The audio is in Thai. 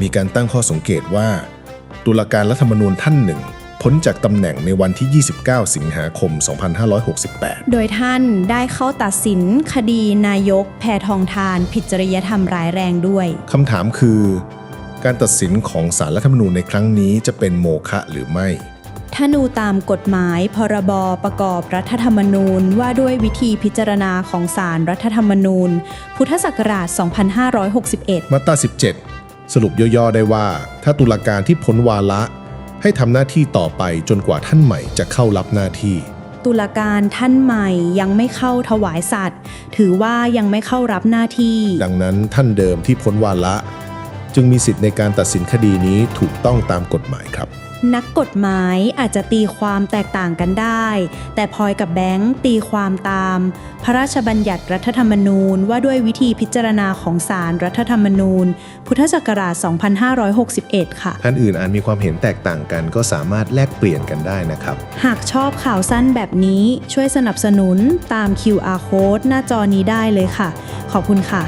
มีการตั้งข้อสังเกตว่า ตุลาการรัฐธรรมนูญท่านหนึ่งพ้นจากตำแหน่งในวันที่ 29 สิงหาคม 2568 โดยท่านได้เข้าตัดสินคดีนายกแพทองทานผิดจริยธรรมร้ายแรงด้วย คำถามคือ การตัดสินของสารรัฐธรรมนูญในครั้งนี้จะเป็นโมฆะหรือไม่ ถ้าดูตามกฎหมาย พรบประกอบรัฐธรรมนูญว่าด้วยวิธีพิจารณาของศาลรัฐธรรมนูญ พุทธศักราช 2561 มาตรา 17 สรุปย่อๆได้ว่า ถ้าตุลาการที่พ้นวาระ ให้ทำหน้าที่ต่อไปจนกว่าท่านใหม่จะเข้ารับหน้าที่ ตุลาการท่านใหม่ยังไม่เข้าถวายสัตว์ถือว่ายังไม่เข้ารับหน้าที่ ดังนั้นท่านเดิมที่พ้นวาระ จึงมีสิทธิ์ในการตัดสินคดีนี้ถูกต้องตามกฎหมายครับ นักกฎหมายอาจจะตีความแตกต่างกันได้ แต่พลอยกับแบงค์ตีความตาม พระราชบัญญัติรัฐธรรมนูญว่าด้วยวิธีพิจารณาของศาลรัฐธรรมนูญ พุทธศักราช 2561 ค่ะ ท่านอื่นอาจมีความเห็นแตกต่างกันก็สามารถแลกเปลี่ยนกันได้นะครับ หากชอบข่าวสั้นแบบนี้ช่วยสนับสนุนตาม QR code หน้าจอนี้ได้เลยค่ะ ขอบคุณค่ะ